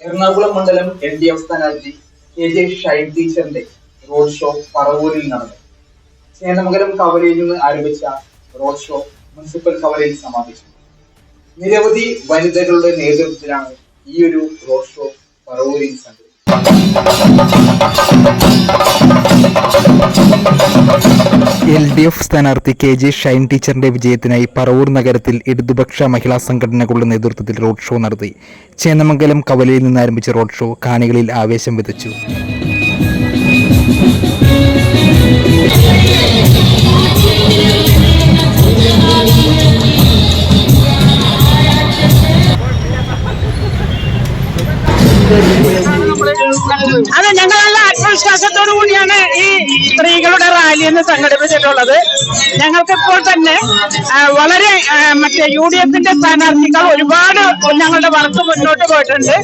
എറണാകുളം മണ്ഡലം L D F സ്ഥാനാർത്ഥി K J Shine ടീച്ചറിന്റെ റോഡ് ഷോ പറവൂരിൽ നടന്നു. ചേന്നമംഗലം കവലയിൽ നിന്ന് ആരംഭിച്ച റോഡ് ഷോ മുനിസിപ്പൽ കവലയിൽ സമാപിച്ചു. നിരവധി വനിതകളുടെ നേതൃത്വത്തിലാണ് ഈ ഒരു റോഡ് ഷോ പറവൂരിൽ സംഘടിപ്പിച്ചത്. എൽ ഡി എഫ് സ്ഥാനാർത്ഥി കെ ജെ ഷൈൻ ടീച്ചറിന്റെ വിജയത്തിനായി പറവൂർ നഗരത്തിൽ ഇടതുപക്ഷ മഹിളാ സംഘടനകളുടെ നേതൃത്വത്തിൽ റോഡ് ഷോ നടത്തി. ചേന്നമംഗലം കവലയിൽ നിന്ന് ആരംഭിച്ച റോഡ് ഷോ കാണികളിൽ ആവേശം വിതച്ചു. അതെ ഞങ്ങൾ നല്ല ആത്മവിശ്വാസത്തോടു കൂടിയാണ് ഈ സ്ത്രീകളുടെ റാലി എന്ന് സംഘടിപ്പിച്ചിട്ടുള്ളത്. ഞങ്ങൾക്ക് ഇപ്പോൾ തന്നെ വളരെ മറ്റേ യു ഡി എഫിന്റെ സ്ഥാനാർത്ഥികൾ ഒരുപാട് ഞങ്ങളുടെ വർക്ക് മുന്നോട്ട് പോയിട്ടുണ്ട്.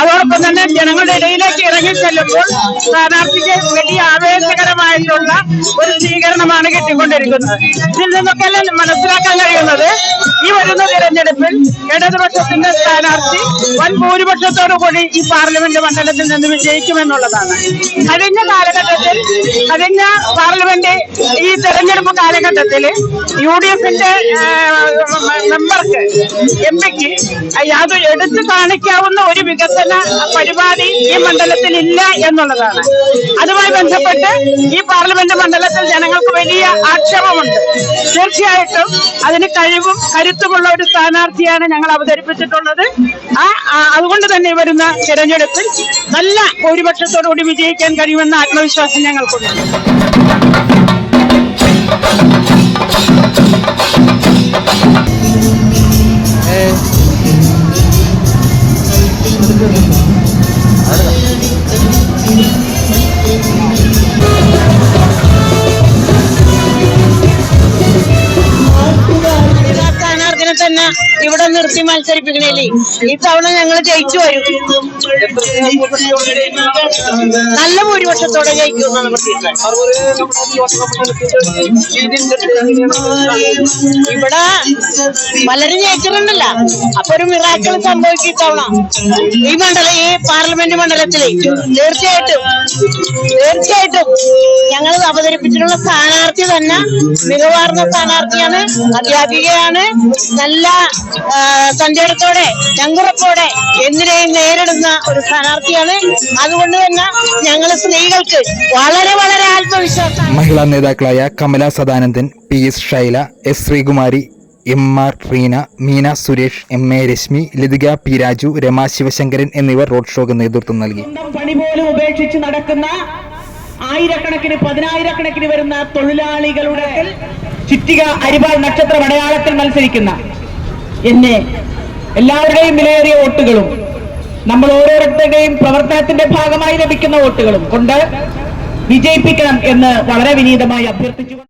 അതോടൊപ്പം തന്നെ ജനങ്ങളുടെ ഇടയിലേക്ക് ഇറങ്ങി ചെല്ലുമ്പോൾ സ്ഥാനാർത്ഥിക്ക് വലിയ ആവേശകരമായിട്ടുള്ള ഒരു സ്വീകരണമാണ് കിട്ടിക്കൊണ്ടിരിക്കുന്നത്. ഇതിൽ നിന്നൊക്കെ മനസ്സിലാക്കാൻ കഴിയുന്നത്? ഈ വരുന്ന ഇടതുപക്ഷത്തിന്റെ സ്ഥാനാർത്ഥി വൻ ഭൂരിപക്ഷത്തോടു കൂടി ഈ പാർലമെന്റ് മണ്ഡലത്തിൽ നിന്ന് വിജയിക്കുമെന്നുള്ളതാണ്. കഴിഞ്ഞ കാലഘട്ടത്തിൽ കഴിഞ്ഞ പാർലമെന്റ് ഈ തെരഞ്ഞെടുപ്പ് കാലഘട്ടത്തിൽ യു ഡി എഫിന്റെ മെമ്പർക്ക് എം പിക്ക് അത് എടുത്തു കാണിക്കാവുന്ന ഒരു വികസന പരിപാടി ഈ മണ്ഡലത്തിൽ ഇല്ല എന്നുള്ളതാണ്. അതുമായി ബന്ധപ്പെട്ട് ഈ പാർലമെന്റ് മണ്ഡലത്തിൽ ജനങ്ങൾക്ക് വലിയ ആക്ഷേപമുണ്ട്. തീർച്ചയായിട്ടും അതിന് കഴിവും കരുത്തുമുള്ള ഒരു സ്ഥാനാർത്ഥിയാണ് ഞങ്ങൾ അവതരിപ്പിച്ചിട്ടുള്ളത്. ആ ആ, അതുകൊണ്ട് തന്നെ വരുന്ന തിരഞ്ഞെടുപ്പിൽ നല്ല ഭൂരിപക്ഷത്തോടുകൂടി വിജയിക്കാൻ കഴിയുമെന്ന ആത്മവിശ്വാസം ഞങ്ങൾക്കുണ്ട്. സ്ഥാനാർത്ഥിനെ തന്നെ ഇവിടെ നിർത്തി മത്സരിപ്പിക്കണേലേ. ഈ തവണ ഞങ്ങൾ ജയിച്ചു വരും. നല്ല ഭൂരിപക്ഷത്തോടെ ജയിക്കും ഇവിടെ പലരും ജയിച്ചിട്ടുണ്ടല്ല. അപ്പൊ ഒരു മിറാക്കൾ സംഭവിക്കും ഇത്തവണ. ഈ മണ്ഡലം ഈ പാർലമെന്റ് മണ്ഡലത്തിലെ. തീർച്ചയായിട്ടും. തീർച്ചയായിട്ടും. ഞങ്ങൾ അവതരിപ്പിച്ചിട്ടുള്ള സ്ഥാനാർത്ഥി തന്നെ മികവാർന്ന സ്ഥാനാർത്ഥിയാണ് അധ്യാപികയാണ്. നല്ല സഞ്ചാരത്തോടെ ചങ്കുറപ്പോടെ എന്തിനേയും നേരിടുന്ന ഒരു സ്ഥാനാർത്ഥിയാണ്. അതുകൊണ്ട് തന്നെ ഞങ്ങൾ സ്ത്രീകൾക്ക് വളരെ വളരെ ആത്മവിശ്വാസം മഹിളാ നേതാക്കളായ Kamala Sadanandan P S Shaila S Sreekumari M R Reena Meena Suresh M A Rashmi Lathika P Raju Rama Sivasankaran എന്നിവർ റോഡ് ഷോക്ക് നേതൃത്വം നൽകി. പണി പോലും ഉപേക്ഷിച്ച് നടക്കുന്ന ആയിരക്കണക്കിന് പതിനായിരക്കണക്കിന് വരുന്ന തൊഴിലാളികളുടെ ചുറ്റിക അരിപാൽ നക്ഷത്ര അടയാളത്തിൽ മത്സരിക്കുന്ന എന്നെ എല്ലാവരുടെയും വിലയേറിയ വോട്ടുകളും നമ്മൾ ഓരോരുത്തരുടെയും പ്രവർത്തനത്തിന്റെ ഭാഗമായി ലഭിക്കുന്ന വോട്ടുകളും കൊണ്ട് വിജയിപ്പിക്കണം എന്ന് വളരെ വിനീതമായി അഭ്യർത്ഥിച്ചു